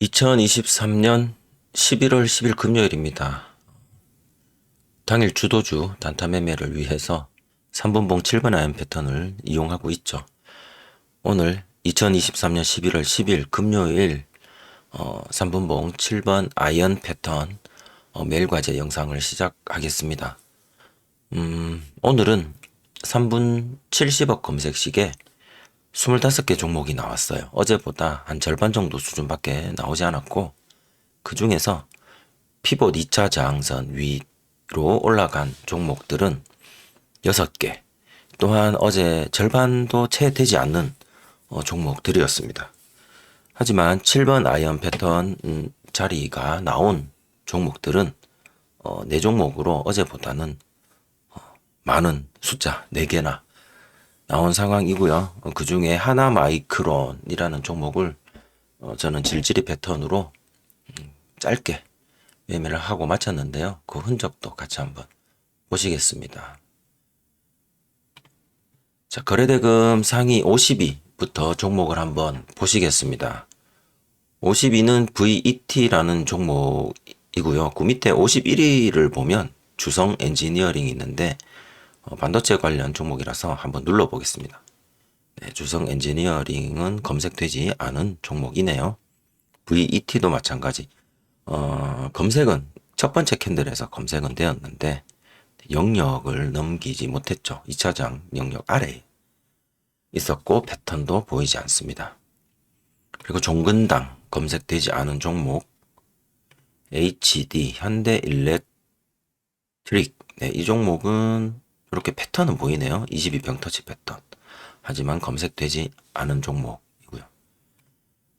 2023년 11월 10일 금요일입니다. 당일 주도주 단타 매매를 위해서 3분봉 7번 아이언 패턴을 이용하고 있죠. 오늘 2023년 11월 10일 금요일 어, 3분봉 7번 아이언 패턴 어, 매일 과제 영상을 시작하겠습니다. 음, 오늘은 3분 70억 검색식에 25개 종목이 나왔어요. 어제보다 한 절반 정도 수준밖에 나오지 않았고, 그 중에서 피봇 2차 저항선 위로 올라간 종목들은 6개, 또한 어제 절반도 채 되지 않는 어, 종목들이었습니다. 하지만 7번 아이언 패턴 음, 자리가 나온 종목들은 어, 4종목으로 어제보다는 어, 많은 숫자 4개나 나온 상황이고요. 그 중에 하나 마이크론이라는 종목을 어, 저는 질질이 패턴으로 음, 짧게 매매를 하고 마쳤는데요. 그 흔적도 같이 한번 보시겠습니다. 자, 거래대금 상위 52부터 종목을 한번 보시겠습니다. 52는 VET라는 종목이고요. 그 밑에 51위를 보면 주성 엔지니어링이 있는데 어, 반도체 관련 종목이라서 한번 눌러보겠습니다. 네, 주성 엔지니어링은 검색되지 않은 종목이네요. VET도 마찬가지. 어, 검색은 첫 번째 캔들에서 검색은 되었는데 영역을 넘기지 못했죠. 2차장 영역 아래에 있었고 패턴도 보이지 않습니다. 그리고 종근당 검색되지 않은 종목 HD 현대 일렉트릭 네, 이 종목은 이렇게 패턴은 보이네요. 22병 터치 패턴. 하지만 검색되지 않은 종목이고요.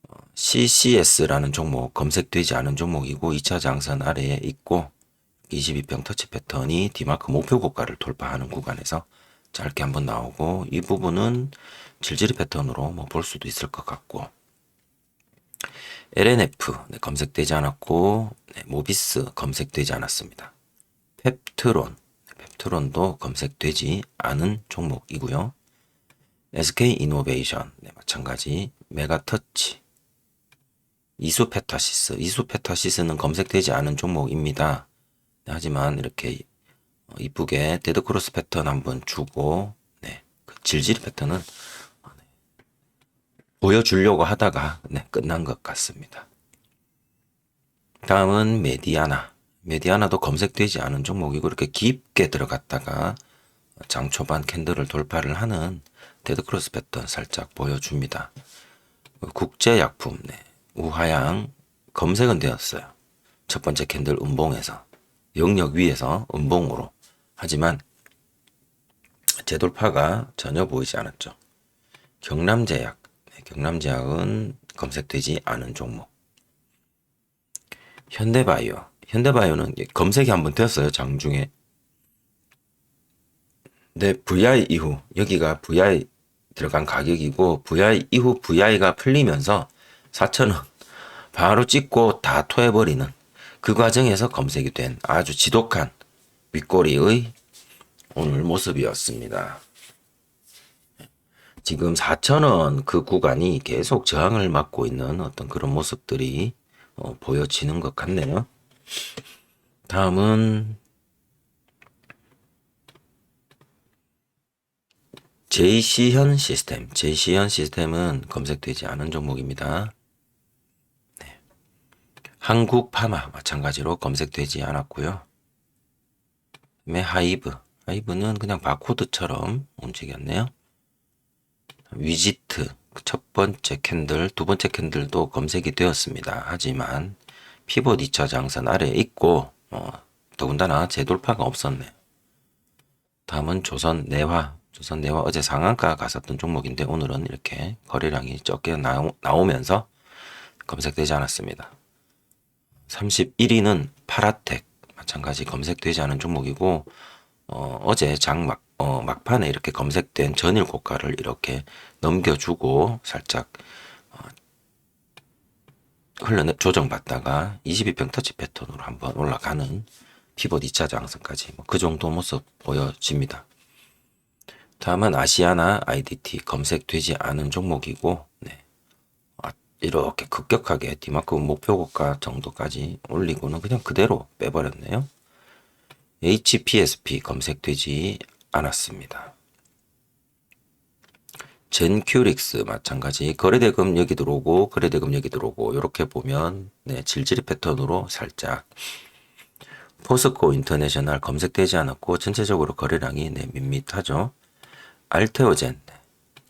어, CCS라는 종목 검색되지 않은 종목이고 2차 장선 아래에 있고 22병 터치 패턴이 디마크 목표 고가를 돌파하는 구간에서 짧게 한번 나오고 이 부분은 질질이 패턴으로 뭐 볼 수도 있을 것 같고 LNF 네, 검색되지 않았고 네, 모비스 검색되지 않았습니다. 펩트론 펩트론도 검색되지 않은 종목이고요. SK 이노베이션 네, 마찬가지 메가터치 이수페타시스 이수페타시스는 검색되지 않은 종목입니다. 네, 하지만 이렇게 어, 이쁘게 데드크로스 패턴 한번 주고 네, 그 질질 패턴은 어, 네, 보여주려고 하다가 네, 끝난 것 같습니다. 다음은 메디아나 메디아나도 검색되지 않은 종목이고 이렇게 깊게 들어갔다가 장 초반 캔들을 돌파를 하는 데드크로스 패턴 살짝 보여줍니다. 국제약품 네, 우하양 검색은 되었어요. 첫 번째 캔들 음봉에서 영역 위에서 음봉으로 하지만 재돌파가 전혀 보이지 않았죠. 경남제약 네, 경남제약은 검색되지 않은 종목 현대바이오 현대바이오는 검색이 한번 되었어요 장중에 네 VI 이후 여기가 VI 들어간 가격이고 VI 이후 VI가 풀리면서 4천원 바로 찍고 다 토해버리는 그 과정에서 검색이 된 아주 지독한 윗꼬리의 오늘 모습이었습니다. 지금 4천원 그 구간이 계속 저항을 맞고 있는 어떤 그런 모습들이 어, 보여지는 것 같네요. 다음은 JC현 시스템. JC현 시스템은 검색되지 않은 종목입니다. 네. 한국 파마 마찬가지로 검색되지 않았고요. 그다음에 하이브. 하이브는 그냥 바코드처럼 움직였네요. 위지트 첫 번째 캔들, 두 번째 캔들도 검색이 되었습니다. 하지만 피봇 2차 장선 아래에 있고 어, 더군다나 재돌파가 없었네요. 다음은 조선 내화. 조선 내화 어제 상한가 갔었던 종목인데 오늘은 이렇게 거래량이 적게 나오, 나오면서 검색되지 않았습니다. 31위는 파라텍 마찬가지 검색되지 않은 종목이고 어, 제 장 막 어, 막판에 이렇게 검색된 전일 고가를 이렇게 넘겨주고 살짝 어, 흘러 조정받다가 22평 터치 패턴으로 한번 올라가는 피봇 2차 장선까지 뭐 그 정도 모습 보여집니다. 다음은 아시아나 IDT 검색되지 않은 종목이고 네. 아, 이렇게 급격하게 디마크 목표 고가 정도까지 올리고는 그냥 그대로 빼버렸네요. HPSP 검색되지 않았습니다. 젠큐릭스 마찬가지 거래대금 여기 들어오고 거래대금 여기 들어오고 이렇게 보면 네, 질질이 패턴으로 살짝 포스코 인터내셔널 검색되지 않았고 전체적으로 거래량이 네, 밋밋하죠. 알테오젠 네,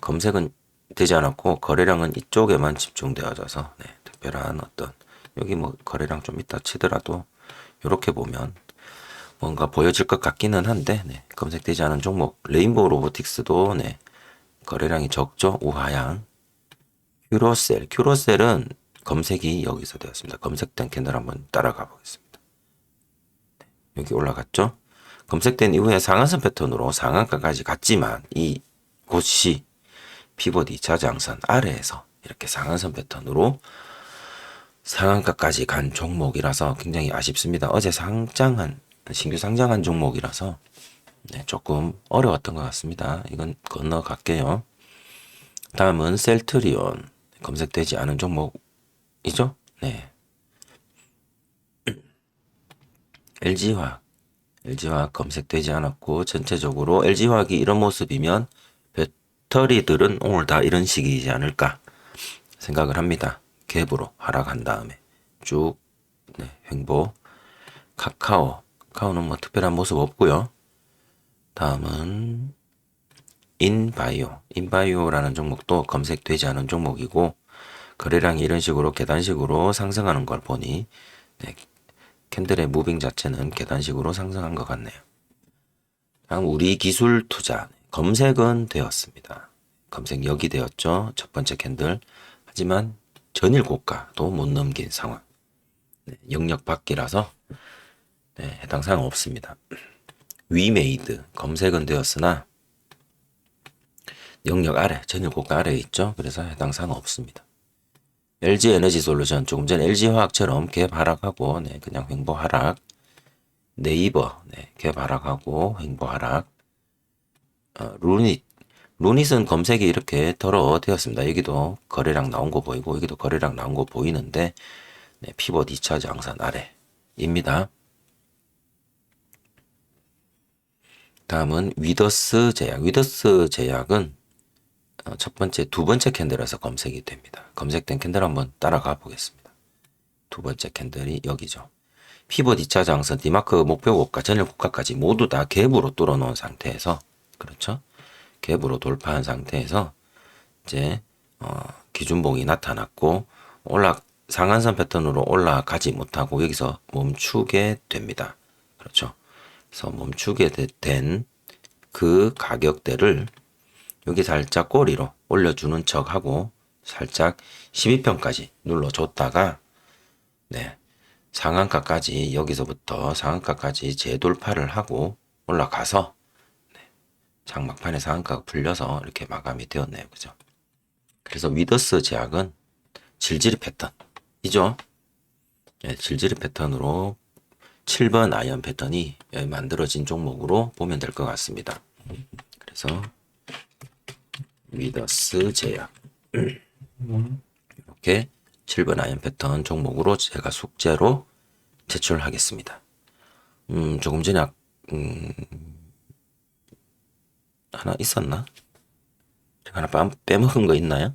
검색은 되지 않았고 거래량은 이쪽에만 집중되어져서 네, 특별한 어떤 여기 뭐 거래량 좀 있다 치더라도 이렇게 보면 뭔가 보여질 것 같기는 한데 네, 검색되지 않은 종목 레인보우 로보틱스도 네, 거래량이 적죠? 우하향. 큐로셀. 큐로셀은 검색이 여기서 되었습니다. 검색된 캔들 한번 따라가 보겠습니다. 네, 여기 올라갔죠? 검색된 이후에 상한선 패턴으로 상한가까지 갔지만 이 곳이 피봇 2차 장선 아래에서 이렇게 상한선 패턴으로 상한가까지 간 종목이라서 굉장히 아쉽습니다. 어제 상장한 신규 상장한 종목이라서 네, 조금 어려웠던 것 같습니다. 이건 건너갈게요. 다음은 셀트리온 검색되지 않은 종목이죠? 네. LG화학 LG화학 검색되지 않았고 전체적으로 LG화학이 이런 모습이면 배터리들은 오늘 다 이런 식이지 않을까 생각을 합니다. 갭으로 하락한 다음에 쭉 네, 횡보 카카오 카카오는 뭐 특별한 모습 없고요. 다음은 인바이오 인바이오라는 종목도 검색되지 않은 종목이고 거래량이 이런 식으로 계단식으로 상승하는 걸 보니 네, 캔들의 무빙 자체는 계단식으로 상승한 것 같네요. 다음 우리 기술 투자 검색은 되었습니다. 검색 여기 되었죠. 첫 번째 캔들. 하지만 전일 고가도 못 넘긴 상황. 네, 영역 밖이라서 네, 해당 사항 없습니다. 위메이드 검색은 되었으나 영역 아래, 전일 고가 아래에 있죠. 그래서 해당 사항 없습니다. LG 에너지 솔루션 조금 전 LG 화학처럼 갭 하락하고 네, 그냥 횡보 하락. 네이버 네, 갭 하락하고 횡보 하락. 어, 루닛 루닛은 검색이 이렇게 덜어 되었습니다. 여기도 거래량 나온 거 보이고 여기도 거래량 나온 거 보이는데 네, 피벗 2차 장산 아래입니다. 다음은 위더스 제약. 위더스 제약은 어, 첫 번째, 두 번째 캔들에서 검색이 됩니다. 검색된 캔들 한번 따라가 보겠습니다. 두 번째 캔들이 여기죠. 피벗 2차 장선, 디마크 목표 고가, 전일 고가까지 모두 다 갭으로 뚫어 놓은 상태에서 그렇죠? 갭으로 돌파한 상태에서 이제 어, 기준봉이 나타났고 올라 상한선 패턴으로 올라가지 못하고 여기서 멈추게 됩니다. 그렇죠? 그래서 멈추게 된 그 가격대를 여기 살짝 꼬리로 올려주는 척하고 살짝 12평까지 눌러줬다가 네 상한가까지 여기서부터 상한가까지 재돌파를 하고 올라가서 네, 장막판에 상한가가 풀려서 이렇게 마감이 되었네요. 그죠? 그래서 위더스 제약은 질질이 패턴이죠. 네, 질질이 패턴으로 7번 아이언 패턴이 만들어진 종목으로 보면 될 것 같습니다. 그래서 위더스 제약 이렇게 7번 아이언 패턴 종목으로 제가 숙제로 제출하겠습니다. 음, 조금 전에 아- 음, 하나 있었나? 제가 하나 빰- 빼먹은 거 있나요?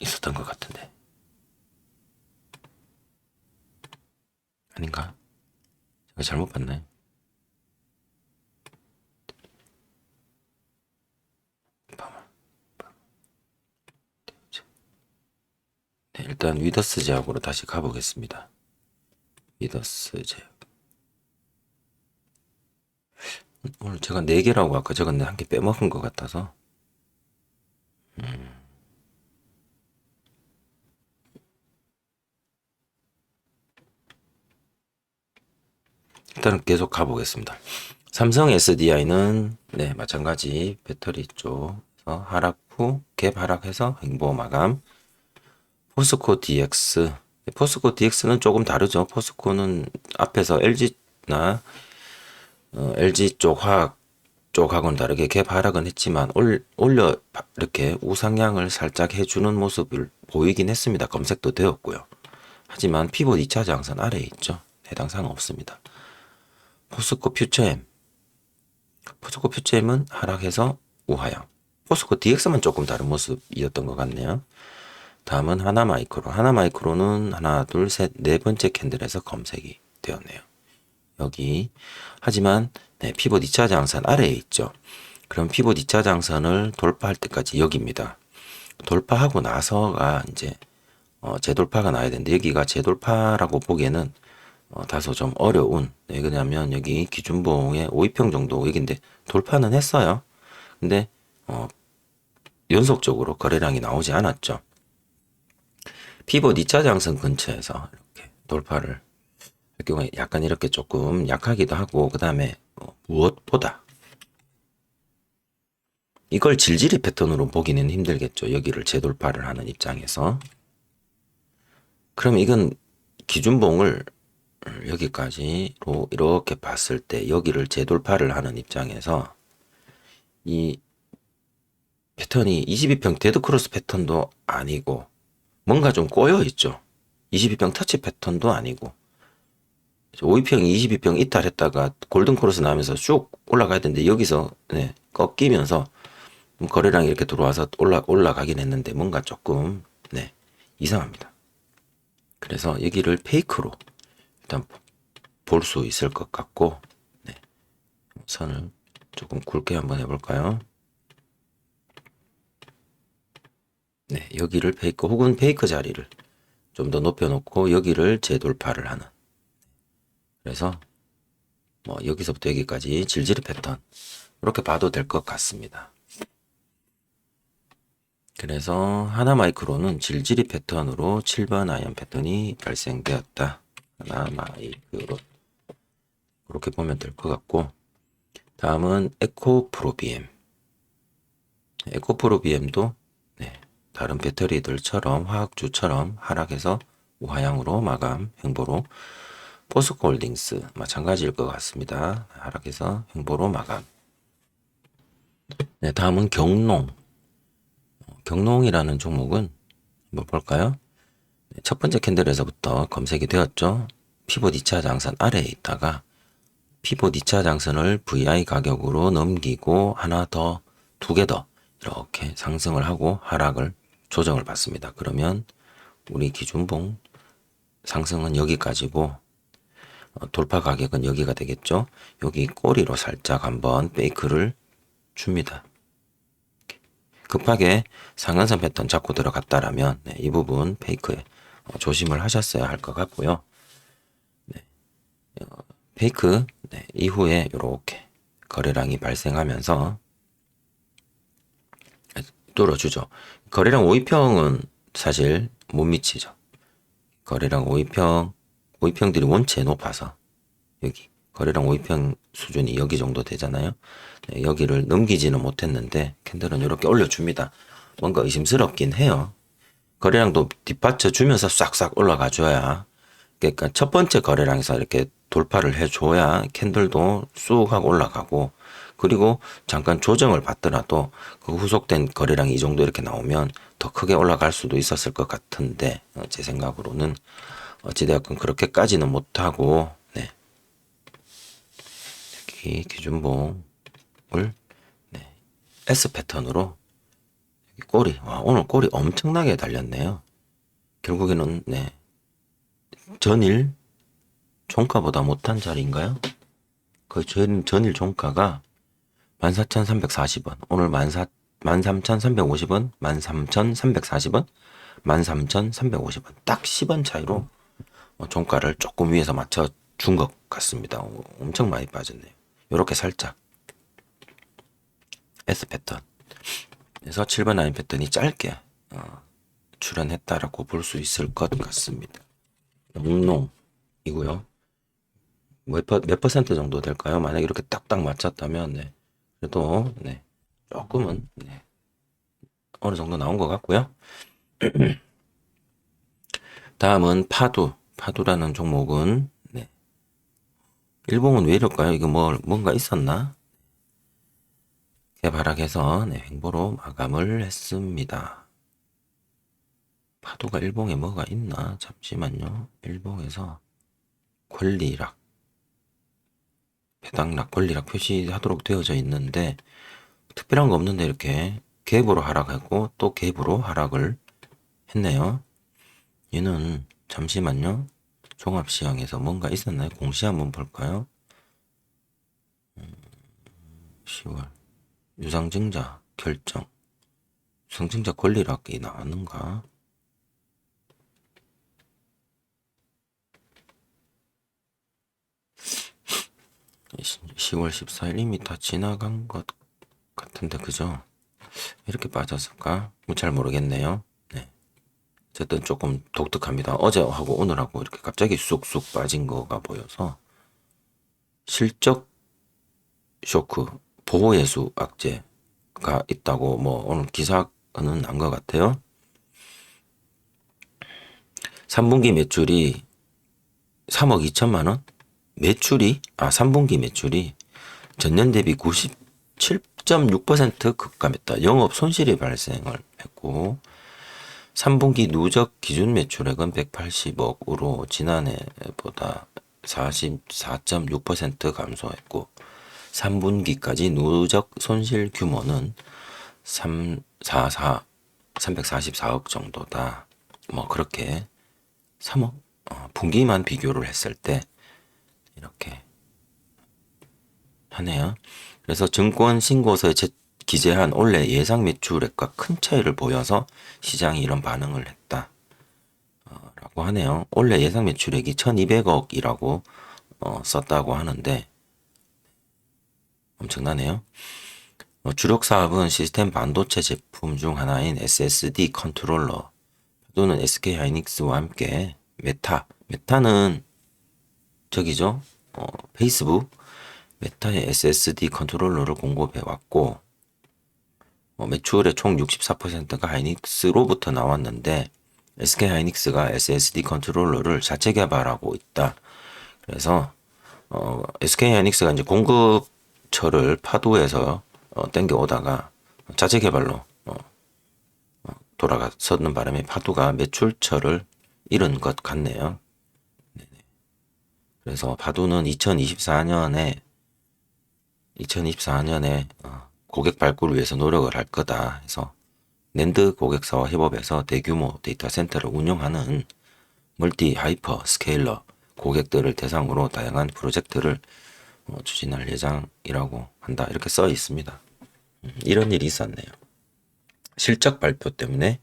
있었던 것 같은데. 아닌가? 제가 잘못 봤나요? 네, 일단 위더스 제약으로 다시 가보겠습니다. 위더스 제약. 오늘 제가 4개라고 아까 적었는데 한 개 빼먹은 것 같아서. 음. 일단은 계속 가보겠습니다. 삼성 SDI는 네 마찬가지 배터리 쪽에서 하락 후 갭 하락해서 행보 마감. 포스코 DX 포스코 DX는 조금 다르죠. 포스코는 앞에서 LG나 어, LG 쪽 화학 쪽하고는 다르게 갭 하락은 했지만 올, 올려 이렇게 우상향을 살짝 해주는 모습을 보이긴 했습니다. 검색도 되었고요. 하지만 피봇 2차 장선 아래에 있죠. 해당 사항 없습니다. 포스코 퓨처엠 포스코 퓨처엠은 하락해서 우하향 포스코 DX만 조금 다른 모습이었던 것 같네요. 다음은 하나 마이크로 하나 마이크로는 하나 둘 셋 네 번째 캔들에서 검색이 되었네요. 여기 하지만 네, 피봇 2차 장선 아래에 있죠. 그럼 피봇 2차 장선을 돌파할 때까지 여기입니다. 돌파하고 나서가 이제 어, 재돌파가 나야 되는데 여기가 재돌파라고 보기에는 어, 다소 좀 어려운 네, 왜냐면 여기 기준봉의 5위평 정도 여기인데 돌파는 했어요. 근데 어, 연속적으로 거래량이 나오지 않았죠. 피봇 2차 장선 근처에서 이렇게 돌파를 할 경우에 약간 이렇게 조금 약하기도 하고 그 다음에 무엇보다 이걸 질질이 패턴으로 보기는 힘들겠죠. 여기를 재돌파를 하는 입장에서 그럼 이건 기준봉을 여기까지로 이렇게 봤을 때 여기를 재돌파를 하는 입장에서 이 패턴이 22평 데드크로스 패턴도 아니고 뭔가 좀 꼬여 있죠. 22평 터치 패턴도 아니고 5위평, 22평 이탈했다가 골든크로스 나면서 쭉 올라가야 되는데 여기서 네, 꺾이면서 거래량이 이렇게 들어와서 올라 올라가긴 했는데 뭔가 조금 네, 이상합니다. 그래서 여기를 페이크로 일단 볼 수 있을 것 같고 네, 선을 조금 굵게 한번 해볼까요? 네, 여기를 페이크 혹은 페이크 자리를 좀 더 높여놓고 여기를 재돌파를 하는 그래서 뭐 여기서부터 여기까지 질질이 패턴 이렇게 봐도 될 것 같습니다. 그래서 하나 마이크로는 질질이 패턴으로 7번 아이언 패턴이 발생되었다. 하나 마이크로 그렇게 보면 될 것 같고 다음은 에코 프로비엠 에코 프로비엠도 네, 다른 배터리들처럼 화학주처럼 하락해서 우하향으로 마감 행보로 포스코홀딩스 마찬가지일 것 같습니다. 하락해서 행보로 마감. 네, 다음은 경농. 경농이라는 종목은 한번 볼까요? 네, 첫 번째 캔들에서부터 검색이 되었죠. 피봇 2차 장선 아래에 있다가 피봇 2차 장선을 VI 가격으로 넘기고 하나 더, 두 개 더 이렇게 상승을 하고 하락을 조정을 받습니다. 그러면 우리 기준봉 상승은 여기까지고 어, 돌파 가격은 여기가 되겠죠. 여기 꼬리로 살짝 한번 페이크를 줍니다. 급하게 상한선 패턴 잡고 들어갔다라면 네, 이 부분 페이크에 어, 조심을 하셨어야 할 것 같고요. 네, 어, 페이크 네, 이후에 이렇게 거래량이 발생하면서 뚫어주죠. 거래량 5위평은 사실 못 미치죠. 거래량 5위평 5위평들이 원체 높아서 여기 거래량 5위평 수준이 여기 정도 되잖아요. 네, 여기를 넘기지는 못했는데 캔들은 이렇게 올려줍니다. 뭔가 의심스럽긴 해요. 거래량도 뒷받쳐 주면서 싹싹 올라가 줘야 그러니까 첫 번째 거래량에서 이렇게 돌파를 해줘야 캔들도 쑥 하고 올라가고 그리고 잠깐 조정을 받더라도 그 후속된 거래량이 이 정도 이렇게 나오면 더 크게 올라갈 수도 있었을 것 같은데 어, 제 생각으로는 어찌되었건 그렇게까지는 못하고 네. 여기 기준봉을 네. S 패턴으로 꼬리 와 오늘 꼬리 엄청나게 달렸네요. 결국에는 네. 전일 종가보다 못한 자리인가요? 그 전, 전일 종가가 14,340원 오늘 14, 13,350원 13,340원 13,350원 딱 10원 차이로 어, 종가를 조금 위에서 맞춰 준 것 같습니다. 어, 엄청 많이 빠졌네요. 이렇게 살짝 S 패턴. 그래서 7번 라인 패턴이 짧게 어, 출현했다라고 볼 수 있을 것 같습니다. 영농이고요. 몇, 퍼, 몇 퍼센트 정도 될까요? 만약에 이렇게 딱딱 맞췄다면 네. 그래도 네. 조금은 네. 어느 정도 나온 것 같고요. 다음은 파도. 파도라는 종목은 네. 일봉은 왜 이럴까요? 이거 뭐 뭔가 있었나? 개발하게서 네, 횡보로 마감을 했습니다. 파도가 일봉에 뭐가 있나? 잠시만요. 일봉에서 권리락, 배당락, 권리락 표시하도록 되어져 있는데 특별한 거 없는데 이렇게 갭으로 하락했고 또 갭으로 하락을 했네요. 얘는 잠시만요. 종합시황에서 뭔가 있었나요? 공시 한번 볼까요? 음, 10월 유상증자 결정 유상증자 권리락이 나왔는가? 시- 10월 14일 이미 다 지나간 것 같은데 그죠? 이렇게 빠졌을까? 뭐 잘 모르겠네요. 네. 어쨌든 조금 독특합니다. 어제하고 오늘하고 이렇게 갑자기 쑥쑥 빠진 거가 보여서 실적 쇼크 보호예수 악재가 있다고 뭐 오늘 기사는 난 것 같아요. 3분기 매출이 3억 2천만 원? 매출이 아 3분기 매출이 전년 대비 97.6% 급감했다. 영업 손실이 발생을 했고 3분기 누적 기준 매출액은 180억으로 지난해보다 44.6% 감소했고 3분기까지 누적 손실 규모는 344 344억 정도다. 뭐 그렇게 3억 어, 분기만 비교를 했을 때 이렇게 하네요. 그래서 증권 신고서에 제- 기재한 올해 예상 매출액과 큰 차이를 보여서 시장이 이런 반응을 했다. 어, 라고 하네요. 올해 예상 매출액이 1200억이라고 어, 썼다고 하는데 엄청나네요. 어, 주력 사업은 시스템 반도체 제품 중 하나인 SSD 컨트롤러 또는 SK 하이닉스와 함께 메타 메타는 저기죠. 어, 페이스북 메타의 SSD 컨트롤러를 공급해 왔고 어, 매출의 총 64%가 하이닉스로부터 나왔는데 SK 하이닉스가 SSD 컨트롤러를 자체 개발하고 있다. 그래서 어, SK 하이닉스가 이제 공급 처를 파도에서 어, 땡겨 오다가 자체 개발로 어, 어, 돌아갔었는 바람에 파도가 매출처를 잃은 것 같네요. 그래서 파도는 2024년에 2024년에 어, 고객 발굴을 위해서 노력을 할 거다 해서 낸드 고객사와 협업해서 대규모 데이터 센터를 운영하는 멀티 하이퍼 스케일러 고객들을 대상으로 다양한 프로젝트를 어, 추진할 예정이라고 한다 이렇게 써 있습니다. 음, 이런 일이 있었네요. 실적 발표 때문에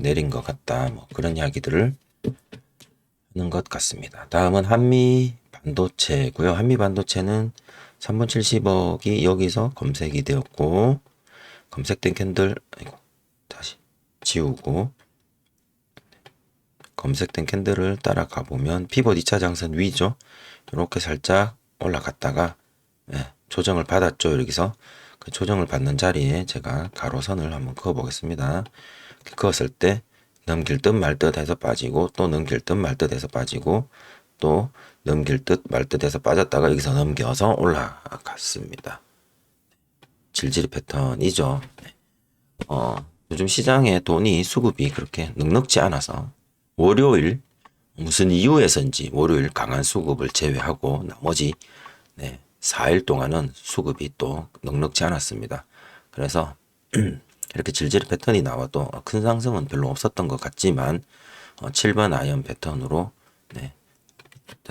내린 것 같다 뭐 그런 이야기들을 하는 것 같습니다. 다음은 한미 반도체고요. 한미 반도체는 3분 70억이 여기서 검색이 되었고 검색된 캔들 아이고 다시 지우고 검색된 캔들을 따라가 보면 피벗 2차 장선 위죠. 이렇게 살짝 올라갔다가 예, 조정을 받았죠. 여기서 그 조정을 받는 자리에 제가 가로선을 한번 그어 보겠습니다. 그었을 때 넘길 듯 말 듯 해서 빠지고 또 넘길 듯 말 듯 해서 빠지고 또 넘길 듯 말 듯 해서 빠졌다가 여기서 넘겨서 올라갔습니다. 질질 패턴이죠. 네. 어, 요즘 시장에 돈이 수급이 그렇게 넉넉지 않아서 월요일 무슨 이유에서인지 월요일 강한 수급을 제외하고 나머지 네, 4일 동안은 수급이 또 넉넉지 않았습니다. 그래서 이렇게 질질 패턴이 나와도 큰 상승은 별로 없었던 것 같지만 어, 7번 아이언 패턴으로 네,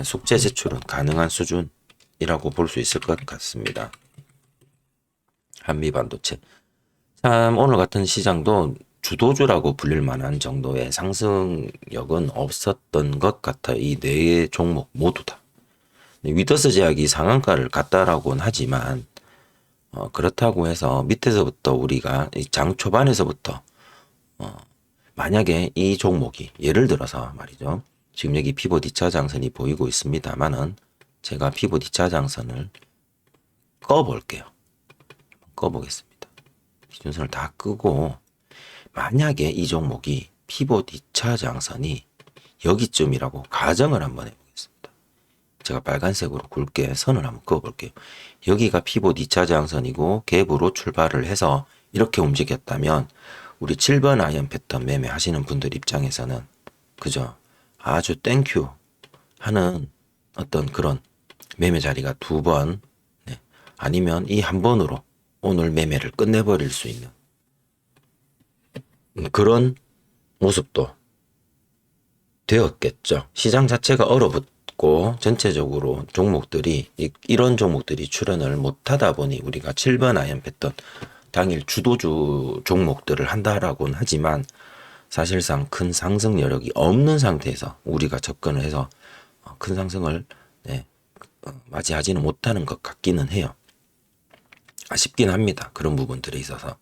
숙제 제출은 가능한 수준이라고 볼 수 있을 것 같습니다. 한미 반도체. 참 오늘 같은 시장도 주도주라고 불릴 만한 정도의 상승력은 없었던 것 같아. 이네 종목 모두 다. 위더스 제약이 상한가를 갔다라고는 하지만 어, 그렇다고 해서 밑에서부터 우리가 이장 초반에서부터 어, 만약에 이 종목이 예를 들어서 말이죠. 지금 여기 피봇 2차 장선이 보이고 있습니다만은 제가 피봇 2차 장선을 꺼 볼게요. 꺼 보겠습니다. 기준선을 다 끄고 만약에 이 종목이 피봇 2차 장선이 여기쯤이라고 가정을 한번 해보겠습니다. 제가 빨간색으로 굵게 선을 한번 그어볼게요. 여기가 피봇 2차 저항선이고 갭으로 출발을 해서 이렇게 움직였다면 우리 7번 아이언 패턴 매매 하시는 분들 입장에서는 그죠? 아주 땡큐 하는 어떤 그런 매매 자리가 두 번, 네. 아니면 이 한 번으로 오늘 매매를 끝내버릴 수 있는 그런 모습도 되었겠죠. 시장 자체가 얼어붙 고 전체적으로 종목들이 이- 이런 종목들이 출현을 못하다 보니 우리가 7번 아이언 패턴 당일 주도주 종목들을 한다라고는 하지만 사실상 큰 상승 여력이 없는 상태에서 우리가 접근을 해서 어, 큰 상승을 네, 어, 맞이하지는 못하는 것 같기는 해요. 아쉽긴 합니다. 그런 부분들에 있어서.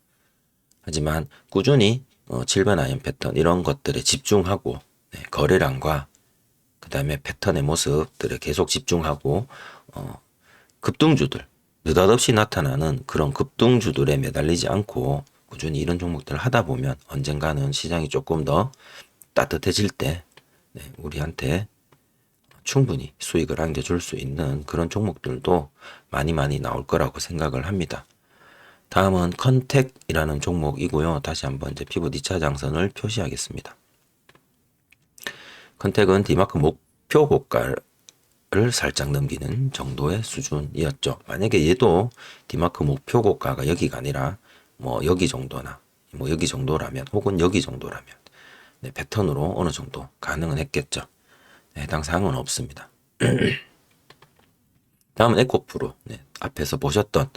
하지만 꾸준히 어, 7번 아이언 패턴 이런 것들에 집중하고 네, 거래량과 그 다음에 패턴의 모습들에 계속 집중하고 어, 급등주들 느닷없이 나타나는 그런 급등주들에 매달리지 않고 꾸준히 이런 종목들을 하다 보면 언젠가는 시장이 조금 더 따뜻해질 때 네, 우리한테 충분히 수익을 안겨줄 수 있는 그런 종목들도 많이 많이 나올 거라고 생각을 합니다. 다음은 컨택이라는 종목이고요. 다시 한번 이제 피부 2차 장선을 표시하겠습니다. 컨택은 디마크 목표 고가를 살짝 넘기는 정도의 수준이었죠. 만약에 얘도 디마크 목표 고가가 여기가 아니라 뭐 여기 정도나 뭐 여기 정도라면 혹은 여기 정도라면 네, 패턴으로 어느 정도 가능은 했겠죠. 네, 해당 사항은 없습니다. 다음은 에코프로 네, 앞에서 보셨던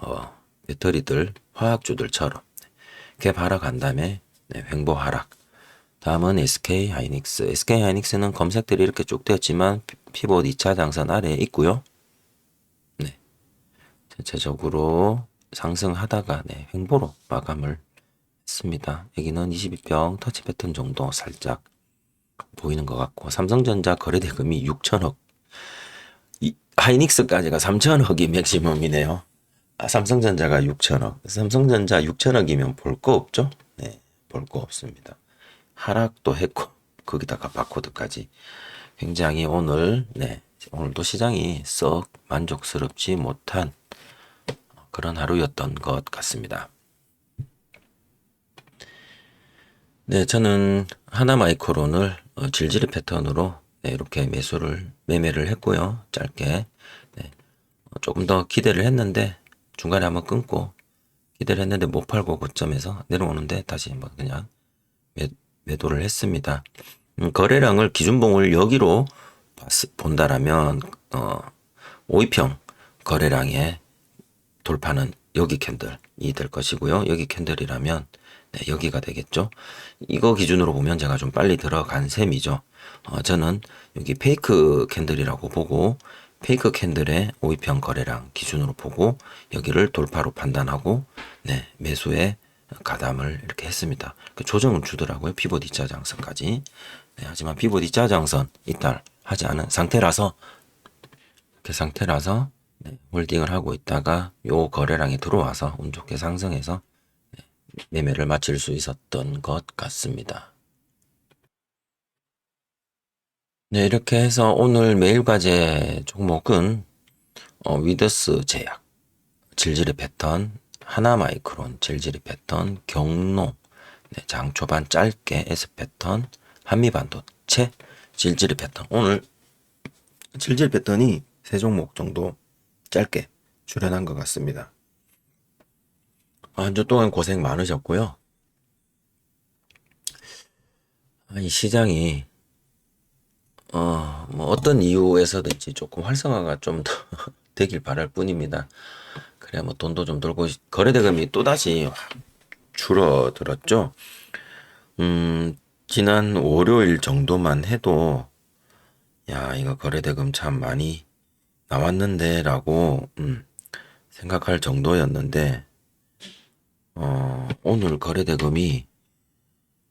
어, 배터리들 화학주들처럼 네, 갭 하락 한 다음에 네, 횡보 하락 다음은 SK 하이닉스 SK 하이닉스는 검색들이 이렇게 쭉 되었지만 피- 피봇 2차 장선 아래에 있고요 네, 전체적으로 상승하다가 네, 횡보로 마감을 했습니다 여기는 22평 터치 패턴 정도 살짝 보이는 것 같고 삼성전자 거래 대금이 6천억 이 하이닉스까지가 3천억이 맥시멈이네요. 아, 삼성전자가 6천억. 삼성전자 6천억이면 볼 거 없죠? 네, 볼 거 없습니다. 하락도 했고 거기다가 바코드까지 굉장히 오늘 네 오늘도 시장이 썩 만족스럽지 못한 그런 하루였던 것 같습니다. 네, 저는 하나 마이크론을 어, 질질 패턴으로 네, 이렇게 매수를 매매를 했고요. 짧게 네, 어, 조금 더 기대를 했는데 중간에 한번 끊고 기대를 했는데 못 팔고 고점에서 내려오는데 다시 한번 그냥 매, 매도를 했습니다. 음, 거래량을 기준봉을 여기로 봤- 본다라면 어, 5위평 거래량의 돌파는 여기 캔들이 될 것이고요. 여기 캔들이라면 네, 여기가 되겠죠. 이거 기준으로 보면 제가 좀 빨리 들어간 셈이죠. 어, 저는 여기 페이크 캔들이라고 보고 페이크 캔들의 5위평 거래량 기준으로 보고 여기를 돌파로 판단하고 네, 매수에 가담을 이렇게 했습니다. 그 조정은 주더라고요. 피봇 2차 장선까지. 네, 하지만 피봇 2차 장선 이탈 하지 않은 상태라서 그 상태라서 네, 홀딩을 하고 있다가 요 거래량이 들어와서 운 좋게 상승해서 네, 매매를 마칠 수 있었던 것 같습니다. 네, 이렇게 해서 오늘 매일과제 종목은 어, 위더스 제약, 질질의 패턴, 하나 마이크론, 질질의 패턴, 경로, 네, 장 초반 짧게 S 패턴, 한미반도체, 질질의 패턴. 오늘 질질 패턴이 세 종목 정도 짧게 출연한 것 같습니다. 한 주 동안 고생 많으셨고요. 아, 이 시장이 어, 뭐 어떤 이유에서든지 조금 활성화가 좀 더 되길 바랄 뿐입니다. 그래 뭐 돈도 좀 돌고 거래대금이 또 다시 확 줄어들었죠. 음, 지난 월요일 정도만 해도 야, 이거 거래대금 참 많이 나왔는데라고 음, 생각할 정도였는데 어, 오늘 거래대금이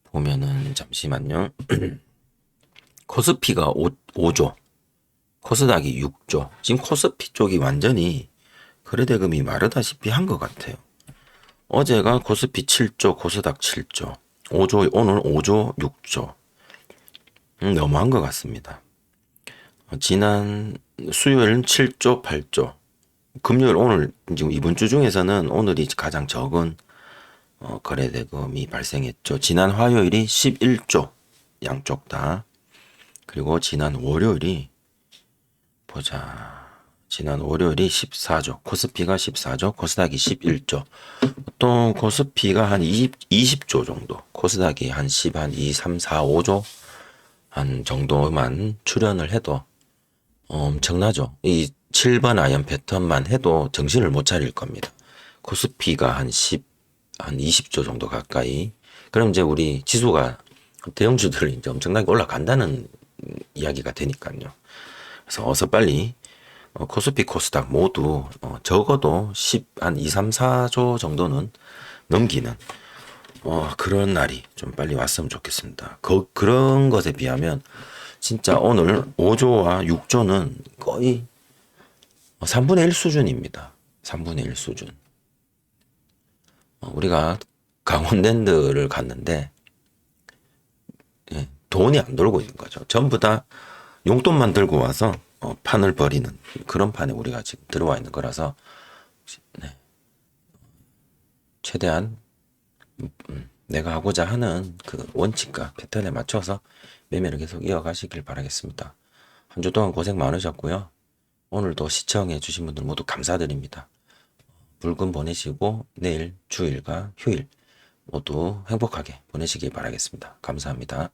보면은 잠시만요. 코스피가 5, 5조, 코스닥이 6조. 지금 코스피 쪽이 완전히 거래대금이 마르다시피 한 것 같아요. 어제가 코스피 7조, 코스닥 7조, 5조, 오늘 5조, 6조. 음, 너무한 것 같습니다. 어, 지난 수요일은 7조, 8조. 금요일 오늘 지금 이번 주 중에서는 오늘이 가장 적은 어, 거래 대금이 발생했죠. 지난 화요일이 11조 양쪽 다. 그리고 지난 월요일이 보자. 지난 월요일이 14조, 코스피가 14조, 코스닥이 11조. 보통 코스피가 한 20, 20조 정도, 코스닥이 한 10, 한 2, 3, 4, 5조 한 정도만 출연을 해도 엄청나죠. 이 7번 아이언 패턴만 해도 정신을 못 차릴 겁니다. 코스피가 한 10, 한 20조 정도 가까이. 그럼 이제 우리 지수가 대형주들이 이제 엄청나게 올라간다는 이야기가 되니까요. 그래서 어서 빨리 어, 코스피, 코스닥 모두 어, 적어도 10, 한 2, 3, 4조 정도는 넘기는 어, 그런 날이 좀 빨리 왔으면 좋겠습니다. 그, 그런 것에 비하면 진짜 오늘 5조와 6조는 거의 3분의 1 수준입니다. 3분의 1 수준. 어, 우리가 강원랜드를 갔는데 예, 돈이 안 돌고 있는 거죠. 전부 다 용돈만 들고 와서 어, 판을 벌이는 그런 판에 우리가 지금 들어와 있는 거라서 네. 최대한 음, 내가 하고자 하는 그 원칙과 패턴에 맞춰서 매매를 계속 이어가시길 바라겠습니다. 한 주 동안 고생 많으셨고요. 오늘도 시청해 주신 분들 모두 감사드립니다. 붉은 보내시고 내일 주일과 휴일 모두 행복하게 보내시길 바라겠습니다. 감사합니다.